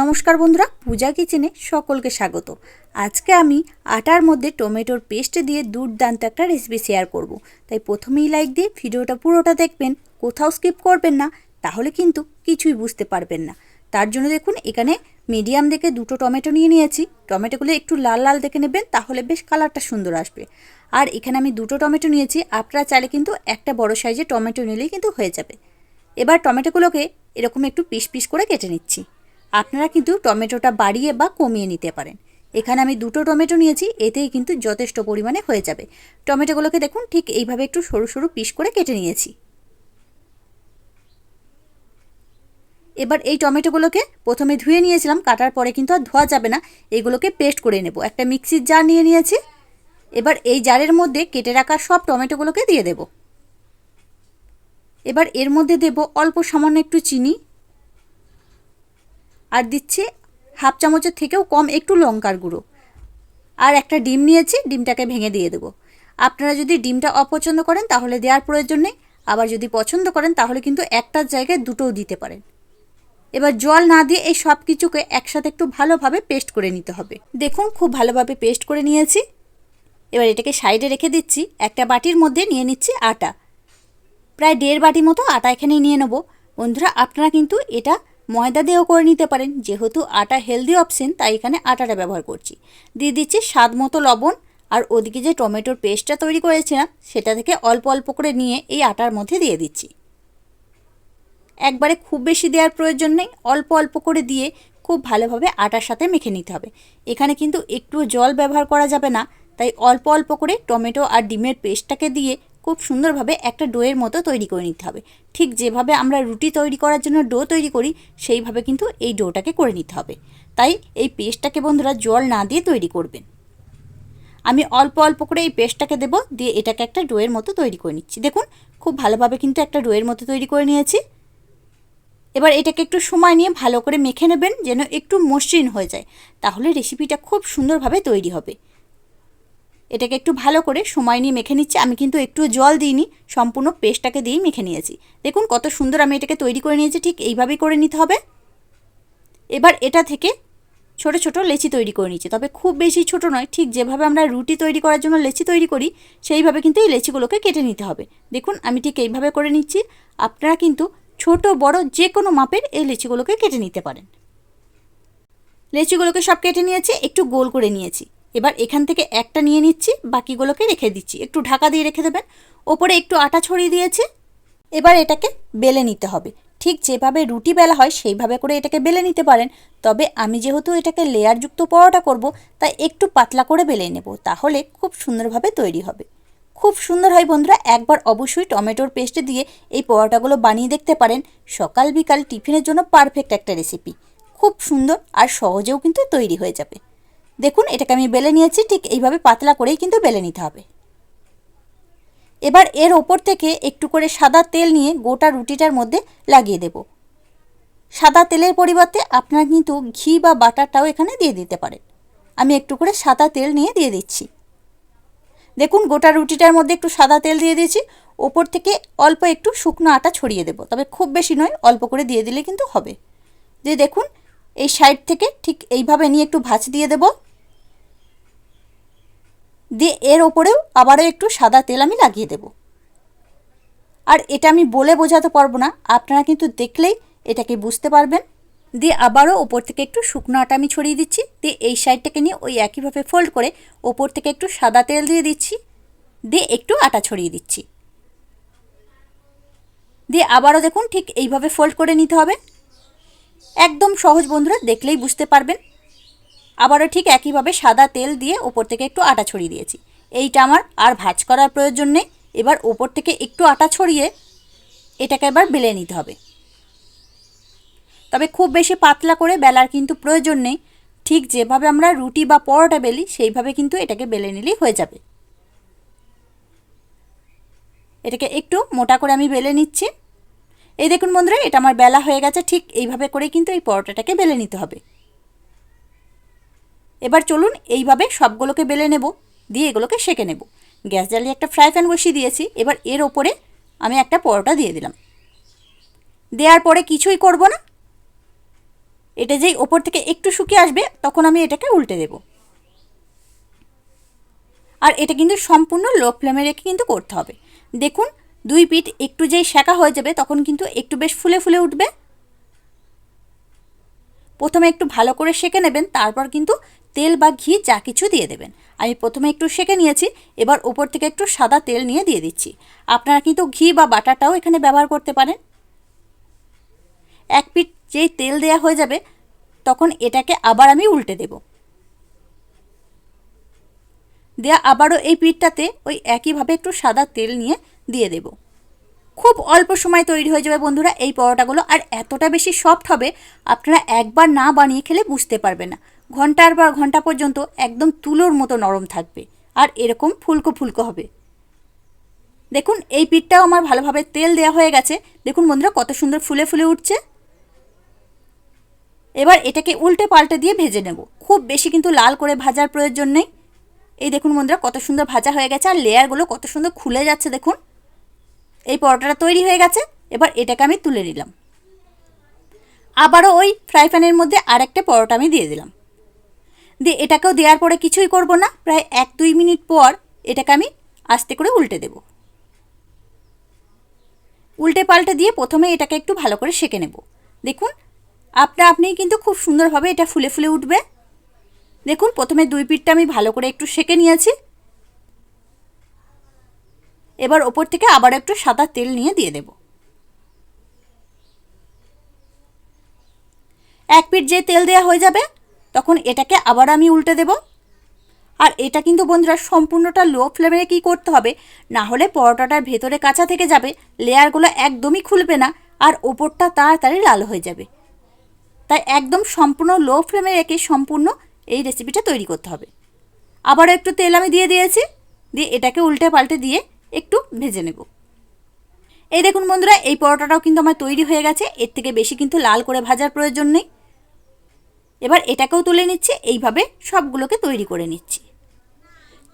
নমস্কার বন্ধুরা, পূজা কিচেনে সকলকে স্বাগত। আজকে আমি আটার মধ্যে টমেটোর পেস্ট দিয়ে দুর্দান্ত একটা রেসিপি শেয়ার করব। তাই প্রথমেই লাইক দিয়ে ভিডিওটা পুরোটা দেখবেন, কোথাও স্কিপ করবেন না, তাহলে কিন্তু কিছুই বুঝতে পারবেন না। তার জন্য দেখুন, এখানে মিডিয়াম দেখে দুটো টমেটো নিয়ে নিয়েছি। টমেটোগুলো একটু লাল লাল দেখে নেবেন, তাহলে বেশ কালারটা সুন্দর আসবে। আর এখানে আমি দুটো টমেটো নিয়েছি, আপনারা চাইলে কিন্তু একটা বড় সাইজের টমেটো নিলেই কিন্তু হয়ে যাবে। এবার টমেটোগুলোকে এরকম একটু পিস পিস করে কেটে নিচ্ছি। আপনারা কিন্তু টমেটোটা বাড়িয়ে বা কমিয়ে নিতে পারেন। এখানে আমি দুটো টমেটো নিয়েছি, এতেই কিন্তু যথেষ্ট পরিমাণে হয়ে যাবে। টমেটোগুলোকে দেখুন, ঠিক এইভাবে একটু সরু সরু পিস করে কেটে নিয়েছি। এবার এই টমেটোগুলোকে প্রথমে ধুয়ে নিয়েছিলাম, কাটার পরে কিন্তু আর ধোয়া যাবে না। এইগুলোকে পেস্ট করে নেব। একটা মিক্সির জার নিয়ে নিয়েছি। এবার এই জারের মধ্যে কেটে রাখা সব টমেটোগুলোকে দিয়ে দেব। এবার এর মধ্যে দেব অল্প সামান্য একটু চিনি আর দিচ্ছি হাফ চামচের থেকেও কম একটু লঙ্কার গুঁড়ো। আর একটা ডিম নিয়েছি, ডিমটাকে ভেঙে দিয়ে দেবো। আপনারা যদি ডিমটা অপছন্দ করেন তাহলে দেওয়ার প্রয়োজন নেই, আবার যদি পছন্দ করেন তাহলে কিন্তু একটার জায়গায় দুটোও দিতে পারেন। এবার জল না দিয়ে এই সব কিছুকে একসাথে একটু ভালোভাবে পেস্ট করে নিতে হবে। দেখুন, খুব ভালোভাবে পেস্ট করে নিয়েছি। এবার এটাকে সাইডে রেখে দিচ্ছি, একটা বাটির মধ্যে নিয়ে নিচ্ছি আটা। প্রায় দেড় বাটি মতো আটা এখানেই নিয়ে নেব। বন্ধুরা, আপনারা কিন্তু এটা ময়দা দিয়েও করে নিতে পারেন। যেহেতু আটা হেলদি অপশন তাই এখানে আটাটা ব্যবহার করছি। দিয়ে দিচ্ছি স্বাদ মতো লবণ, আর ওদিকে যে টমেটোর পেস্টটা তৈরি করেছিলাম, সেটা থেকে অল্প অল্প করে নিয়ে এই আটার মধ্যে দিয়ে দিচ্ছি। একবারে খুব বেশি দেওয়ার প্রয়োজন নেই, অল্প অল্প করে দিয়ে খুব ভালোভাবে আটার সাথে মেখে নিতে হবে। এখানে কিন্তু একটু জল ব্যবহার করা যাবে না, তাই অল্প অল্প করে টমেটো আর ডিমের পেস্টটাকে দিয়ে খুব সুন্দরভাবে একটা ডোয়ের মতো তৈরি করে নিতে হবে। ঠিক যেভাবে আমরা রুটি তৈরি করার জন্য ডো তৈরি করি, সেইভাবে কিন্তু এই ডোটাকে করে নিতে হবে। তাই এই পেস্টটাকে বন্ধুরা জল না দিয়ে তৈরি করবেন। আমি অল্প অল্প করে এই পেস্টটাকে দেবো, দিয়ে এটাকে একটা ডোয়ের মতো তৈরি করে নিচ্ছি। দেখুন, খুব ভালোভাবে কিন্তু একটা ডোয়ের মতো তৈরি করে নিয়েছি। এবার এটাকে একটু সময় নিয়ে ভালো করে মেখে নেবেন, যেন একটু মসৃণ হয়ে যায়। তাহলে রেসিপিটা খুব সুন্দরভাবে তৈরি হবে। এটাকে একটু ভালো করে সময় নিয়ে মেখে নিচ্ছি। আমি কিন্তু একটু জল দিইনি, সম্পূর্ণ পেস্টটাকে দিয়েই মেখে নিয়েছি। দেখুন কত সুন্দর আমি এটাকে তৈরি করে নিয়েছি, ঠিক এইভাবেই করে নিতে হবে। এবার এটা থেকে ছোট ছোট লেচি তৈরি করে নিচ্ছি, তবে খুব বেশি ছোট নয়, ঠিক যেভাবে আমরা রুটি তৈরি করার জন্য লেচি তৈরি করি, সেইভাবে কিন্তু এই লেচিগুলোকে কেটে নিতে হবে। দেখুন আমি ঠিক এইভাবে করে নিচ্ছি, আপনারা কিন্তু ছোট, বড় যে কোনো মাপের এই লেচিগুলোকে কেটে নিতে পারেন। লেচিগুলোকে সব কেটে নিয়েছি, একটু গোল করে নিয়েছি। এবার এখান থেকে একটা নিয়ে নিচ্ছি, বাকিগুলোকে রেখে দিচ্ছি। একটু ঢাকা দিয়ে রেখে দেবেন। ওপরে একটু আটা ছড়িয়ে দিয়েছি। এবার এটাকে বেলে নিতে হবে। ঠিক যেভাবে রুটি বেলা হয়, সেইভাবে করে এটাকে বেলে নিতে পারেন। তবে আমি যেহেতু এটাকে লেয়ারযুক্ত পরোটা করব, তাই একটু পাতলা করে বেলে নেব, তাহলে খুব সুন্দরভাবে তৈরি হবে। খুব সুন্দর হয় বন্ধুরা, একবার অবশ্যই টমেটোর পেস্ট দিয়ে এই পরোটাগুলো বানিয়ে দেখতে পারেন। সকাল বিকাল টিফিনের জন্য পারফেক্ট একটা রেসিপি। খুব সুন্দর আর সহজেও কিন্তু তৈরি হয়ে যাবে। দেখুন, এটাকে আমি বেলে নিয়েছি, ঠিক এইভাবে পাতলা করেই কিন্তু বেলে নিতে হবে। এবার এর ওপর থেকে একটু করে সাদা তেল নিয়ে গোটা রুটিটার মধ্যে লাগিয়ে দেব। সাদা তেলের পরিবর্তে আপনারা কিন্তু ঘি বা বাটারটাও এখানে দিয়ে দিতে পারেন। আমি একটু করে সাদা তেল নিয়ে দিয়ে দিচ্ছি। দেখুন, গোটা রুটিটার মধ্যে একটু সাদা তেল দিয়ে দিয়েছি। ওপর থেকে অল্প একটু শুকনো আটা ছড়িয়ে দেব। তবে খুব বেশি নয়, অল্প করে দিয়ে দিলে কিন্তু হবে। যে দেখুন এই সাইড থেকে ঠিক এইভাবে নিয়ে একটু ভাঁজ দিয়ে দেবো। দিয়ে এর ওপরেও আবারও একটু সাদা তেল আমি লাগিয়ে দেব। আর এটা আমি বলে বোঝাতে পারব না, আপনারা কিন্তু দেখলেই এটাকে বুঝতে পারবেন। দিয়ে আবারও ওপর থেকে একটু শুকনো আটা আমি ছড়িয়ে দিচ্ছি। দিয়ে এই সাইডটাকে নিয়ে ওই একইভাবে ফোল্ড করে ওপর থেকে একটু সাদা তেল দিয়ে দিচ্ছি। দিয়ে একটু আটা ছড়িয়ে দিচ্ছি। দিয়ে আবারও দেখুন ঠিক এইভাবে ফোল্ড করে নিতে হবে। একদম সহজ বন্ধুরা, দেখলেই বুঝতে পারবেন। আবারও ঠিক একইভাবে সাদা তেল দিয়ে ওপর থেকে একটু আটা ছড়িয়ে দিয়েছি। এইটা আমার আর ভাজ করার প্রয়োজন নেই। এবার ওপর থেকে একটু আটা ছড়িয়ে এটাকে এবার বেলে নিতে হবে। তবে খুব বেশি পাতলা করে বেলার কিন্তু প্রয়োজন নেই। ঠিক যেভাবে আমরা রুটি বা পরোটা বেলি, সেইভাবে কিন্তু এটাকে বেলে নিলেই হয়ে যাবে। এটাকে একটু মোটা করে আমি বেলে নিচ্ছি। এই দেখুন বন্ধুরা, এটা আমার বেলা হয়ে গেছে, ঠিক এইভাবে করে কিন্তু এই পরোটাটাকে বেলে নিতে হবে। এবার চলুন এইভাবে সবগুলোকে বেলে নেব, দিয়ে এগুলোকে সেঁকে নেব। গ্যাস জ্বালিয়ে একটা ফ্রাই প্যান বসিয়ে দিয়েছি, এবার এর ওপরে আমি একটা পরোটা দিয়ে দিলাম। দেওয়ার পরে কিছুই করব না। এটা যেই ওপর থেকে একটু শুকিয়ে আসবে, তখন আমি এটাকে উল্টে দেব। আর এটা কিন্তু সম্পূর্ণ লো ফ্লেমে রেখে কিন্তু করতে হবে। দেখুন দুই পিঠ একটু যেই সেকা হয়ে যাবে, তখন কিন্তু একটু বেশ ফুলে ফুলে উঠবে। প্রথমে একটু ভালো করে সেঁকে নেবেন, তারপর কিন্তু তেল বা ঘি যা কিছু দিয়ে দেবেন। আমি প্রথমে একটু সেঁকে নিয়েছি, এবার ওপর থেকে একটু সাদা তেল নিয়ে দিয়ে দিচ্ছি। আপনারা কিন্তু ঘি বা বাটারটাও এখানে ব্যবহার করতে পারেন। এক পিঠ যেই তেল দেয়া হয়ে যাবে, তখন এটাকে আবার আমি উল্টে দেব। দেয়া আবারও এই পিঠটাতে ওই একইভাবে একটু সাদা তেল নিয়ে দিয়ে দেব। খুব অল্প সময় তৈরি হয়ে যাবে বন্ধুরা এই পরোটাগুলো, আর এতটা বেশি সফট হবে আপনারা একবার না বানিয়ে খেলে বুঝতে পারবে না। ঘণ্টার পর ঘণ্টা পর্যন্ত একদম তুলোর মতো নরম থাকবে, আর এরকম ফুলকো ফুলকো হবে। দেখুন, এই পিঠটাও আমার ভালোভাবে তেল দেওয়া হয়ে গেছে। দেখুন বন্ধুরা, কত সুন্দর ফুলে ফুলে উঠছে। এবার এটাকে উল্টে পাল্টে দিয়ে ভেজে নেব। খুব বেশি কিন্তু লাল করে ভাজার প্রয়োজন নেই। এই দেখুন বন্ধুরা, কত সুন্দর ভাজা হয়ে গেছে, আর লেয়ারগুলো কত সুন্দর খুলে যাচ্ছে দেখুন। এই পরোটাটা তৈরি হয়ে গেছে, এবার এটাকে আমি তুলে নিলাম। আবারও ওই ফ্রাই প্যানের মধ্যে আরেকটা পরোটা আমি দিয়ে দিলাম। দিয়ে এটাকেও দেওয়ার পরে কিছুই করব না, প্রায় এক দুই মিনিট পর এটাকে আমি আস্তে করে উল্টে দেব। উল্টে পাল্টে দিয়ে প্রথমে এটাকে একটু ভালো করে সেঁকে নেব। দেখুন, আপনা আপনি কিন্তু খুব সুন্দরভাবে এটা ফুলে ফুলে উঠবে। দেখুন, প্রথমে দুই পিঠটা আমি ভালো করে একটু সেঁকে নিয়েছি। এবার ওপর থেকে আবার একটু সাদা তেল নিয়ে দিয়ে দেব। এক পিঠ যে তেল দেওয়া হয়ে যাবে, তখন এটাকে আবার আমি উল্টে দেব। আর এটা কিন্তু বন্ধুরা সম্পূর্ণটা লো ফ্লেমে কী করতে হবে, না হলে পরোটাটার ভেতরে কাঁচা থেকে যাবে, লেয়ারগুলো একদমই খুলবে না আর ওপরটা তাড়াতাড়ি লাল হয়ে যাবে। তাই একদম সম্পূর্ণ লো ফ্লেমে রেখে সম্পূর্ণ এই রেসিপিটা তৈরি করতে হবে। আবারও একটু তেল আমি দিয়ে দিয়েছি, দিয়ে এটাকে উল্টে পাল্টে দিয়ে একটু ভেজে নেব। এই দেখুন বন্ধুরা, এই পরোটাটাও কিন্তু আমার তৈরি হয়ে গেছে। এর থেকে বেশি কিন্তু লাল করে ভাজার প্রয়োজন নেই। এবার এটাকেও তুলে নিচ্ছি, এইভাবে সবগুলোকে তৈরি করে নিচ্ছি।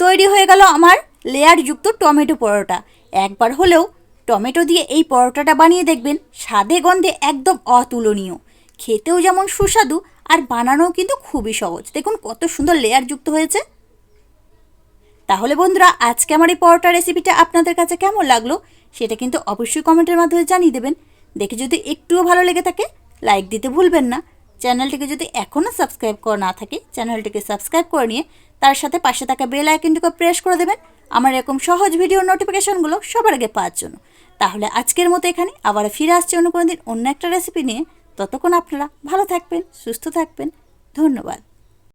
তৈরি হয়ে গেল আমার লেয়ারযুক্ত টমেটো পরোটা। একবার হলেও টমেটো দিয়ে এই পরোটাটা বানিয়ে দেখবেন, স্বাদে গন্ধে একদম অতুলনীয়। খেতেও যেমন সুস্বাদু, আর বানানোও কিন্তু খুবই সহজ। দেখুন কত সুন্দর লেয়ার যুক্ত হয়েছে। তাহলে বন্ধুরা, আজকে আমার এই পরোটা রেসিপিটা আপনাদের কাছে কেমন লাগল সেটা কিন্তু অবশ্যই কমেন্টের মাধ্যমে জানিয়ে দেবেন। দেখে যদি একটুও ভালো লেগে থাকে লাইক দিতে ভুলবেন না। চ্যানেলটিকে যদি এখনও সাবস্ক্রাইব করা না থাকে, চ্যানেলটিকে সাবস্ক্রাইব করে নিয়ে তার সাথে পাশে থাকা বেল আইকনটিকে প্রেস করে দেবেন। আমার এরকম সহজ ভিডিও নোটিফিকেশনগুলো সবার আগে পাওয়ার জন্য। তাহলে আজকের মতো এখানে আবার ফিরে আসছে অন্য কোনো দিন অন্য একটা রেসিপি নিয়ে। ততক্ষণ আপনারা ভালো থাকবেন, সুস্থ থাকবেন। ধন্যবাদ।